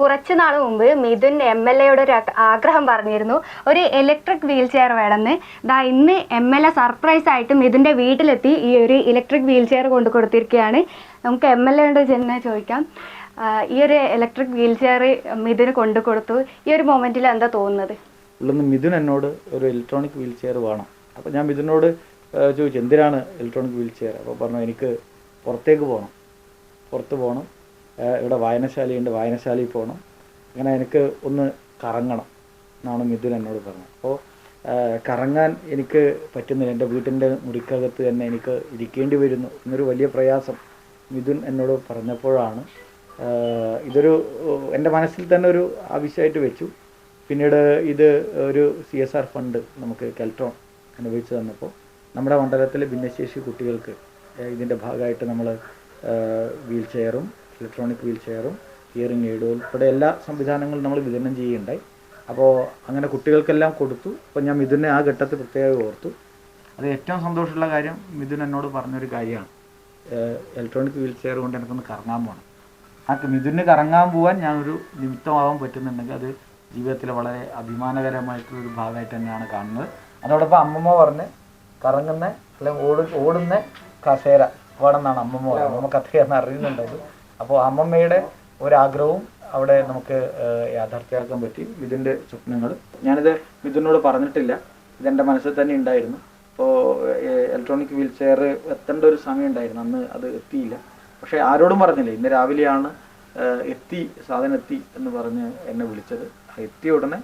കുറച്ച് നാൾ മുമ്പ് മിഥുൻ എം എൽ എയുടെ ഒരു ആഗ്രഹം പറഞ്ഞിരുന്നു. ഒരു ഇലക്ട്രിക് വീൽ ചെയർ വേണമെന്ന്. ദാ ഇന്ന് എം എൽ എ സർപ്രൈസ് ആയിട്ട് മിഥുന്റെ വീട്ടിലെത്തി ഈ ഒരു ഇലക്ട്രിക് വീൽ ചെയർ കൊണ്ട് കൊടുത്തിരിക്കുകയാണ്. നമുക്ക് എം എൽ എയുടെ ചെന്ന് ചോദിക്കാം. ഈ ഒരു ഇലക്ട്രിക് വീൽ ചെയർ മിഥുന് കൊണ്ടു കൊടുത്തു. ഈ ഒരു മൊമെന്റിൽ എന്താ തോന്നുന്നത്? മിഥുൻ എന്നോട് ഒരു ഇലക്ട്രോണിക് വീൽ ചെയർ വേണം. അപ്പോൾ ഞാൻ മിഥുനോട് ചോദിച്ചു എന്തിനാണ് ഇലക്ട്രോണിക് വീൽ ചെയർ അപ്പോൾ പറഞ്ഞു എനിക്ക് പുറത്തേക്ക് പോകണം പുറത്ത് പോകണം ഇവിടെ വായനശാലയുണ്ട്. വായനശാലയിൽ പോകണം അങ്ങനെ എനിക്ക് ഒന്ന് കറങ്ങണം എന്നാണ് മിഥുൻ എന്നോട് പറഞ്ഞത്. അപ്പോൾ കറങ്ങാൻ എനിക്ക് പറ്റുന്നില്ല. എന്റെ വീട്ടിന്റെ മുറിക്കകത്ത് തന്നെ എനിക്ക് ഇരിക്കേണ്ടി വരുന്നു എന്നൊരു വലിയ പ്രയാസം മിഥുൻ എന്നോട് പറഞ്ഞപ്പോഴാണ്. ഇതൊരു എന്റെ മനസ്സിൽ തന്നെ ഒരു ആവശ്യമായിട്ട് വെച്ചു. പിന്നീട് ഇത് ഒരു സി എസ് ആർ ഫണ്ട് നമുക്ക് കെൽട്രോൺ അനുഭവിച്ചു തന്നപ്പോൾ നമ്മുടെ മണ്ഡലത്തിലെ ഭിന്നശേഷി കുട്ടികൾക്ക് ഇതിന്റെ ഭാഗമായിട്ട് നമ്മൾ വീൽ ചെയറും ഇലക്ട്രോണിക് വീൽ ചെയറും ഹിയറിംഗ് എയ്ഡും ഉൾപ്പെടെ എല്ലാ സംവിധാനങ്ങളും നമ്മൾ വിതരണം ചെയ്യുകയുണ്ടായി. അപ്പോൾ അങ്ങനെ കുട്ടികൾക്കെല്ലാം കൊടുത്തു. അപ്പോൾ ഞാൻ മിഥുനെ ആ ഘട്ടത്തിൽ പ്രത്യേകം ഓർത്തു. അത് ഏറ്റവും സന്തോഷമുള്ള കാര്യം മിഥുൻ എന്നോട് പറഞ്ഞൊരു കാര്യമാണ്. ഇലക്ട്രോണിക് വീൽ ചെയർ കൊണ്ട് എനിക്കൊന്ന് കറങ്ങാൻ പോകണം ആ മിഥുന് കറങ്ങാൻ പോകാൻ ഞാനൊരു നിമിത്തമാവാൻ പറ്റുന്നുണ്ടെങ്കിൽ അത് ജീവിതത്തിലെ വളരെ അഭിമാനകരമായിട്ടുള്ള ഒരു ഭാഗമായിട്ട് തന്നെയാണ് കാണുന്നത്. അതോടൊപ്പം അമ്മമ്മ പറഞ്ഞ് കറങ്ങുന്ന അല്ലെങ്കിൽ ഓട് ഓടുന്ന കസേര. വേണമെന്നാണ് അമ്മമ്മ അമ്മമ്മ കഥയെന്ന് അറിയുന്നുണ്ടത് അപ്പോൾ അമ്മമ്മയുടെ ഒരാഗ്രഹവും അവിടെ നമുക്ക് യാഥാർത്ഥ്യമാക്കാൻ പറ്റി. മിഥുന്റെ സ്വപ്നങ്ങൾ. ഞാനിത് മിഥുനോട് പറഞ്ഞിട്ടില്ല. ഇതെന്റെ മനസ്സിൽ തന്നെ ഉണ്ടായിരുന്നു. അപ്പോൾ ഇലക്ട്രോണിക് വീൽ ചെയർ എത്തേണ്ട ഒരു സമയം ഉണ്ടായിരുന്നു. അന്ന് അത് എത്തിയില്ല. പക്ഷേ ആരോടും പറഞ്ഞില്ല. ഇന്ന് രാവിലെയാണ് എത്തി സാധനം എത്തി എന്ന് പറഞ്ഞ് എന്നെ വിളിച്ചത്. എത്തിയ ഉടനെ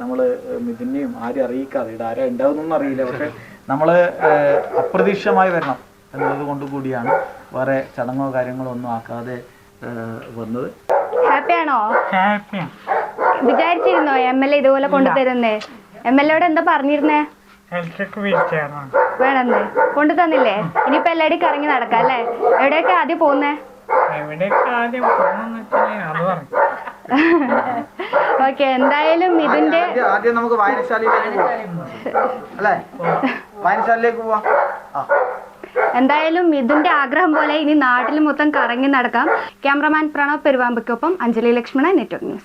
നമ്മൾ മിഥുനെയും ആരും അറിയിക്കാതെ ഇവിടെ ആരാ ഉണ്ടാവുന്നൊന്നും അറിയില്ല. പക്ഷെ നമ്മൾ അപ്രതീക്ഷിതമായി വരണം എന്നുള്ളത് കൊണ്ട് കൂടിയാണ് വേറെ ചടങ്ങോ കാര്യങ്ങളോ ഒന്നും ആക്കാതെ വന്നത്? ഹാപ്പിയാണോ? വിചാരിച്ചിരുന്നോ എം എൽ എ ഇതുപോലെ കൊണ്ടുതരുന്നേ? എം എൽ എയോട് എന്താ പറഞ്ഞിരുന്നേ? വേണമെന്ന്. കൊണ്ടു തന്നില്ലേ ഇനിയിപ്പോ എല്ലായിടക്കും കറങ്ങി നടക്കാം അല്ലേ? എവിടെയൊക്കെ ആദ്യം പോകുന്നേ ഓക്കെ എന്തായാലും ഇതിന്റെ ആദ്യം- നമുക്ക് വായനശാലയിലേക്ക് പോവാം. അല്ലേ? വായനശാലയിലേക്ക് പോവാം. ആ. എന്തായാലും ഇതിന്റെ ആഗ്രഹം പോലെ ഇനി നാട്ടിൽ മൊത്തം കറങ്ങി നടക്കാം. ക്യാമറമാൻ പ്രണവ് പെരുവാമ്പയ്ക്കൊപ്പം അഞ്ജലി ലക്ഷ്മണ നെറ്റ്വർക്ക് ന്യൂസ്.